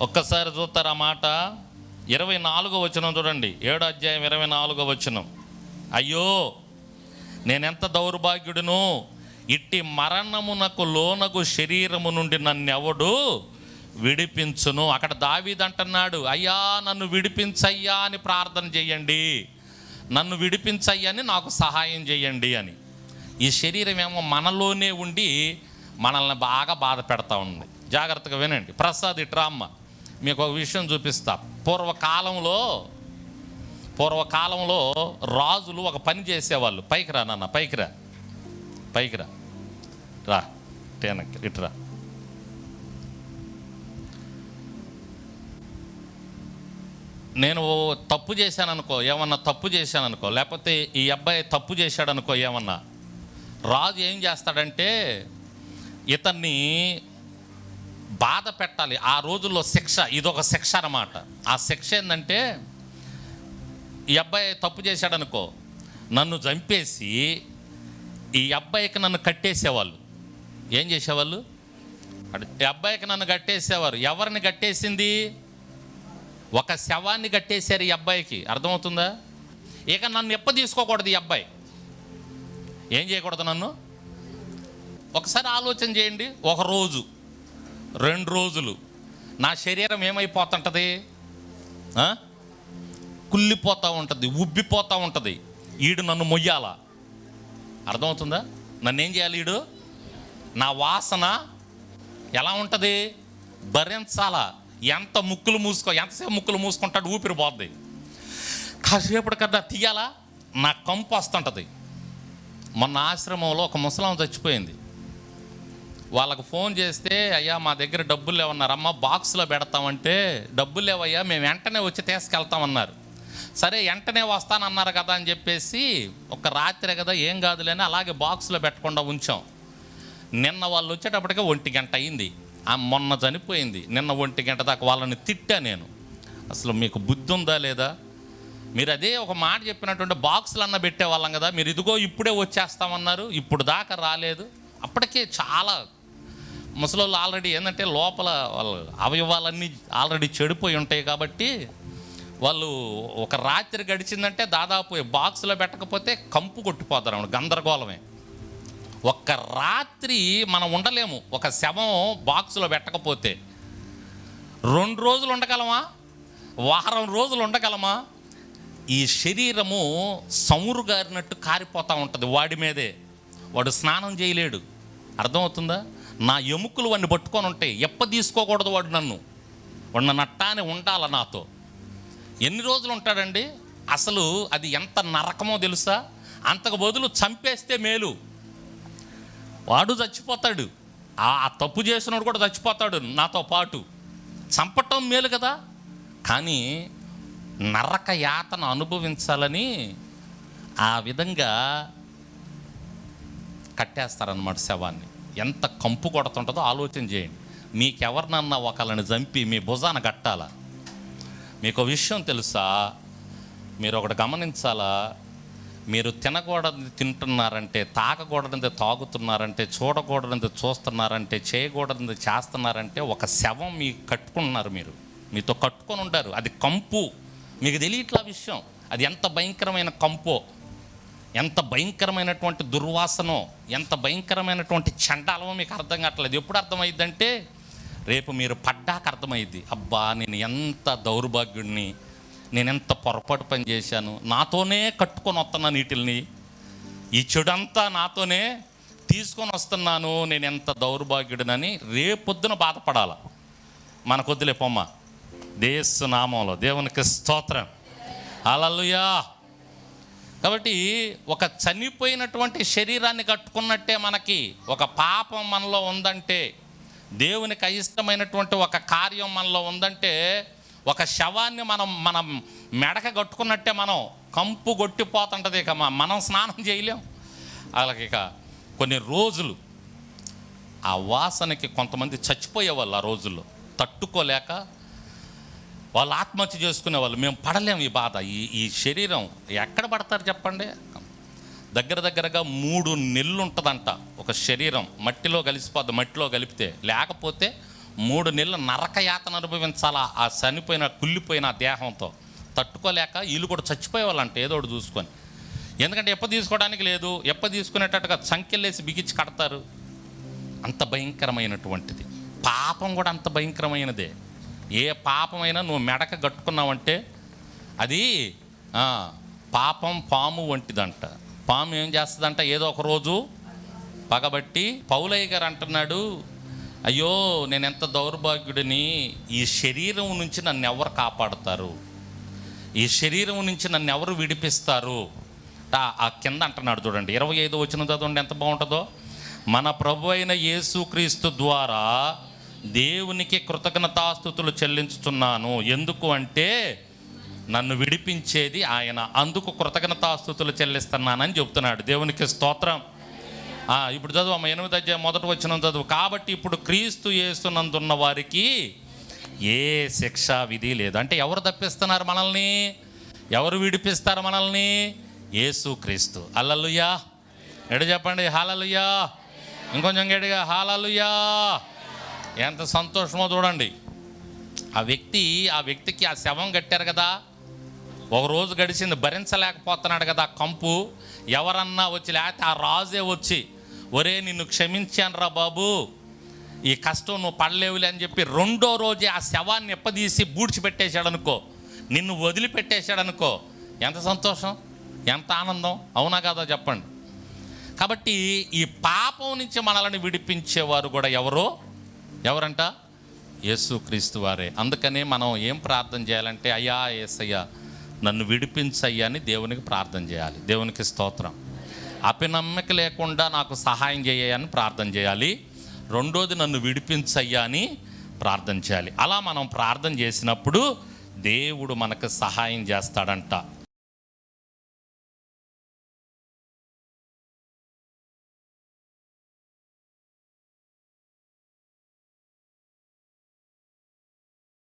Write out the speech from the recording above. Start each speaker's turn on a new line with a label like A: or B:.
A: ఒక్కసారి చూస్తారు ఆ మాట? ఇరవై నాలుగో వచనం చూడండి. ఏడో అధ్యాయం ఇరవై నాలుగో వచనం. అయ్యో నేనెంత దౌర్భాగ్యుడును? ఇట్టి మరణమునకు లోనకు శరీరము నుండి నన్నెవడు విడిపించును? అక్కడ దావీద్ అంటున్నాడు అయ్యా నన్ను విడిపించయ్యా అని ప్రార్థన చేయండి. నన్ను విడిపించయ్యా అని నాకు సహాయం చేయండి అని. ఈ శరీరం ఏమో మనలోనే ఉండి మనల్ని బాగా బాధ పెడతా ఉంది. జాగ్రత్తగా వినండి. ప్రసాద్ ఇట్రామ్మ మీకు ఒక విషయం చూపిస్తా. పూర్వకాలంలో పూర్వకాలంలో రాజులు ఒక పని చేసేవాళ్ళు. పైకి రా నాన్న పైకి రా. పైకి రా. రా టేనక్ ఇటురా నేను తప్పు చేశాను అనుకో ఏమన్నా తప్పు చేశాను అనుకో లేకపోతే ఈ అబ్బాయి తప్పు చేశాడనుకో ఏమన్నా రాజు ఏం చేస్తాడంటే ఇతన్ని బాధ పెట్టాలి. ఆ రోజుల్లో శిక్ష ఇదొక శిక్ష అన్నమాట. ఆ శిక్ష ఏంటంటే ఈ అబ్బాయి తప్పు చేశాడనుకో నన్ను చంపేసి ఈ అబ్బాయికి నన్ను కట్టేసేవాళ్ళు. ఏం చేసేవాళ్ళు? ఈ అబ్బాయికి నన్ను కట్టేసేవారు. ఎవరిని కట్టేసింది? ఒక శవాన్ని కట్టేశారు ఈ అబ్బాయికి. అర్థమవుతుందా? ఇక నన్ను ఎప్ప తీసుకోకూడదు ఈ అబ్బాయి? ఏం చేయకూడదు నన్ను? ఒకసారి ఆలోచన చేయండి. ఒక రోజు. రెండు రోజులు. నా శరీరం ఏమైపోతుంటుంది? కుళ్ళిపోతూ ఉంటుంది ఉబ్బిపోతూ ఉంటుంది. ఈడు నన్ను మొయ్యాలా. అర్థమవుతుందా? నన్ను ఏం చేయాలి ఈడు? నా వాసన ఎలా ఉంటుంది? భరించాలా. ఎంత ముక్కులు మూసుకో ఎంతసేపు ముక్కులు మూసుకుంటాడు ఊపిరి పోద్ది. కాసేపటికన్నా తీయాలా? నా కంపు వస్తుంటుంది. మొన్న ఆశ్రమంలో ఒక ముసలాం చచ్చిపోయింది. వాళ్ళకు ఫోన్ చేస్తే అయ్యా మా దగ్గర డబ్బులు లేవన్నారు అమ్మ బాక్స్లో పెడతామంటే డబ్బులు లేవయ్యా మేము వెంటనే వచ్చి తీసుకెళ్తామన్నారు. సరే వెంటనే వస్తానన్నారు కదా అని చెప్పేసి ఒక రాత్రి కదా ఏం కాదులేని అలాగే బాక్స్లో పెట్టకుండా ఉంచాం. నిన్న వాళ్ళు వచ్చేటప్పటికే ఒంటి గంట అయింది. ఆ మొన్న చనిపోయింది. నిన్న ఒంటి గంట దాకా వాళ్ళని తిట్టా నేను. అసలు మీకు బుద్ధి ఉందా లేదా? మీరు అదే ఒక మాట చెప్పినటువంటి బాక్సులు అన్న పెట్టేవాళ్ళం కదా మీరు ఇదిగో ఇప్పుడే వచ్చేస్తామన్నారు ఇప్పుడు దాకా రాలేదు. అప్పటికే చాలా ముసలోళ్ళు ఆల్రెడీ ఏంటంటే లోపల వాళ్ళ అవయవాలన్నీ ఆల్రెడీ చెడిపోయి ఉంటాయి కాబట్టి వాళ్ళు ఒక రాత్రి గడిచిందంటే దాదాపు బాక్స్లో పెట్టకపోతే కంపు కొట్టిపోతారు అన్నమాట గందరగోళమే. ఒక్క రాత్రి మనం ఉండలేము. ఒక శవం బాక్సులో పెట్టకపోతే. రెండు రోజులు ఉండగలమా? వారం రోజులు ఉండగలమా? ఈ శరీరము సమురు గారినట్టు కారిపోతూ ఉంటుంది వాడి మీదే. వాడు స్నానం చేయలేడు. అర్థమవుతుందా? నా ఎముకలు వాడిని పట్టుకొని ఉంటాయి ఎప్ప తీసుకోకూడదు వాడు నన్ను? వాడు నన్ను అట్టానే ఉండాల నాతో. ఎన్ని రోజులు ఉంటాడండి? అసలు అది ఎంత నరకమో తెలుసా? అంతకు బదులు చంపేస్తే మేలు. వాడు చచ్చిపోతాడు. ఆ తప్పు చేసినోడు కూడా చచ్చిపోతాడు నాతో పాటు. చంపటం మేలు కదా? కానీ నరక యాతన అనుభవించాలని ఆ విధంగా కట్టేస్తారనమాట శవాన్ని. ఎంత కంపు కొడుతుంటుందో ఆలోచన చేయండి. మీకెవరినన్నా ఒకళ్ళని చంపి మీ భుజాన కట్టాలా? మీకు విషయం తెలుసా? మీరు ఒకటి గమనించాలా? మీరు తినకూడదు తింటున్నారంటే తాగకూడదు తాగుతున్నారంటే చూడకూడదు చూస్తున్నారంటే చేయకూడదు చేస్తున్నారంటే ఒక శవం మీకు కట్టుకుంటున్నారు మీరు. మీతో కట్టుకొని ఉంటారు. అది కంపు. మీకు తెలియట్లా విషయం. అది ఎంత భయంకరమైన కంపో. ఎంత భయంకరమైనటువంటి దుర్వాసనో ఎంత భయంకరమైనటువంటి చండాలమో మీకు అర్థం కావట్లేదు. ఎప్పుడు అర్థమైందంటే రేపు మీరు పడ్డాక అర్థమైంది అబ్బా నేను ఎంత దౌర్భాగ్యుడిని నేను ఎంత పొరపాటు పని చేశాను నాతోనే కట్టుకొని వస్తున్నాను వీటిల్ని ఈ చెడంతా నాతోనే తీసుకొని వస్తున్నాను నేను ఎంత దౌర్భాగ్యుడినని రేపొద్దున బాధపడాల. మనకొద్దులే పొమ్మ. దేశ నామంలో దేవునికి స్తోత్రం. అలలుయా కాబట్టి ఒక చనిపోయినటువంటి శరీరాన్ని కట్టుకున్నట్టే మనకి ఒక పాపం మనలో ఉందంటే దేవునికి అయిష్టమైనటువంటి ఒక కార్యం మనలో ఉందంటే ఒక శవాన్ని మనం మనం మెడక కట్టుకున్నట్టే మనం కంపు కొట్టిపోతుంటుంది ఇక మనం స్నానం చేయలేం. అలాగే ఇక కొన్ని రోజులు ఆ వాసనకి కొంతమంది చచ్చిపోయేవాళ్ళు ఆ రోజుల్లో. తట్టుకోలేక వాళ్ళు ఆత్మహత్య చేసుకునే వాళ్ళు. మేము పడలేము ఈ బాధ. ఈ ఈ శరీరం ఎక్కడ పడతారు చెప్పండి? దగ్గర దగ్గరగా మూడు నెలలు ఉంటుందంట ఒక శరీరం. మట్టిలో కలిసిపోద్ది మట్టిలో కలిపితే. లేకపోతే మూడు నెలలు నరకయాతన అనుభవించాలా ఆ చనిపోయిన కుళ్ళిపోయిన దేహంతో. తట్టుకోలేక వీళ్ళు కూడా చచ్చిపోయేవాళ్ళంట ఏదో ఒకటి చూసుకొని. ఎందుకంటే ఎప్ప తీసుకోవడానికి లేదు. ఎప్ప తీసుకునేటట్టుగా సంఖ్యలేసి బిగించి కడతారు. అంత భయంకరమైనటువంటిది. పాపం కూడా అంత భయంకరమైనదే. ఏ పాపమైనా నువ్వు మెడక కట్టుకున్నావంటే అది పాపం పాము వంటిదంట. పాము ఏం చేస్తుందంట? ఏదో ఒక రోజు పగబట్టి పౌలయ్య గారు అంటున్నాడు అయ్యో నేను ఎంత దౌర్భాగ్యుడిని? ఈ శరీరం నుంచి నన్ను ఎవరు కాపాడుతారు? ఈ శరీరం నుంచి నన్ను ఎవరు విడిపిస్తారు? ఆ- ఆ కింద అంటున్నాడు చూడండి ఇరవై ఐదు వచ్చిన చదవండి ఎంత బాగుంటుందో. మన ప్రభు అయిన యేసుక్రీస్తు ద్వారా దేవునికి కృతజ్ఞతాస్థుతులు చెల్లించుతున్నాను ఎందుకు అంటే నన్ను విడిపించేది ఆయన. అందుకు కృతజ్ఞతాస్థుతులు చెల్లిస్తున్నానని చెప్తున్నాడు. దేవునికి స్తోత్రం. ఇప్పుడు చదువు అమ్మ ఎనిమిది అధ్యాయం మొదటి వచ్చిన చదువు. కాబట్టి ఇప్పుడు క్రీస్తు చేస్తున్నందున్న వారికి ఏ శిక్ష విధి లేదు. అంటే ఎవరు తప్పిస్తున్నారు మనల్ని? ఎవరు విడిపిస్తారు మనల్ని? యేసు క్రీస్తు. అల్లలుయా ఎడు చెప్పండి? హాలలుయా ఇంకొంచెం గట్టిగా హాలలుయా ఎంత సంతోషమో చూడండి. ఆ వ్యక్తి ఆ వ్యక్తికి ఆ శవం కట్టారు కదా. ఒక రోజు గడిచింది భరించలేకపోతున్నాడు కదా కంపు. ఎవరన్నా వచ్చి లేకపోతే ఆ రాజే వచ్చి ఒరే నిన్ను క్షమించానురా బాబు. ఈ కష్టం నువ్వు పడలేవులే అని చెప్పి రెండో రోజే ఆ శవాన్ని ఎప్పదీసి బూడ్చిపెట్టేశాడు అనుకో నిన్ను వదిలిపెట్టేశాడు అనుకో ఎంత సంతోషం? ఎంత ఆనందం? అవునా కదా చెప్పండి. కాబట్టి ఈ పాపం నుంచి మనల్ని విడిపించేవారు కూడా ఎవరో? ఎవరంట? యేసుక్రీస్తు వారే. అందుకనే మనం ఏం ప్రార్థన చేయాలంటే అయ్యా ఏసయ్యా నన్ను విడిపించయ్యా అని దేవునికి ప్రార్థన చేయాలి. దేవునికి స్తోత్రం. అపినమ్మిక లేకుండా నాకు సహాయం చేయని ప్రార్థన చేయాలి. రెండోది నన్ను విడిపించయ్యా అని ప్రార్థన చేయాలి. అలా మనం ప్రార్థన చేసినప్పుడు దేవుడు మనకు సహాయం చేస్తాడంట.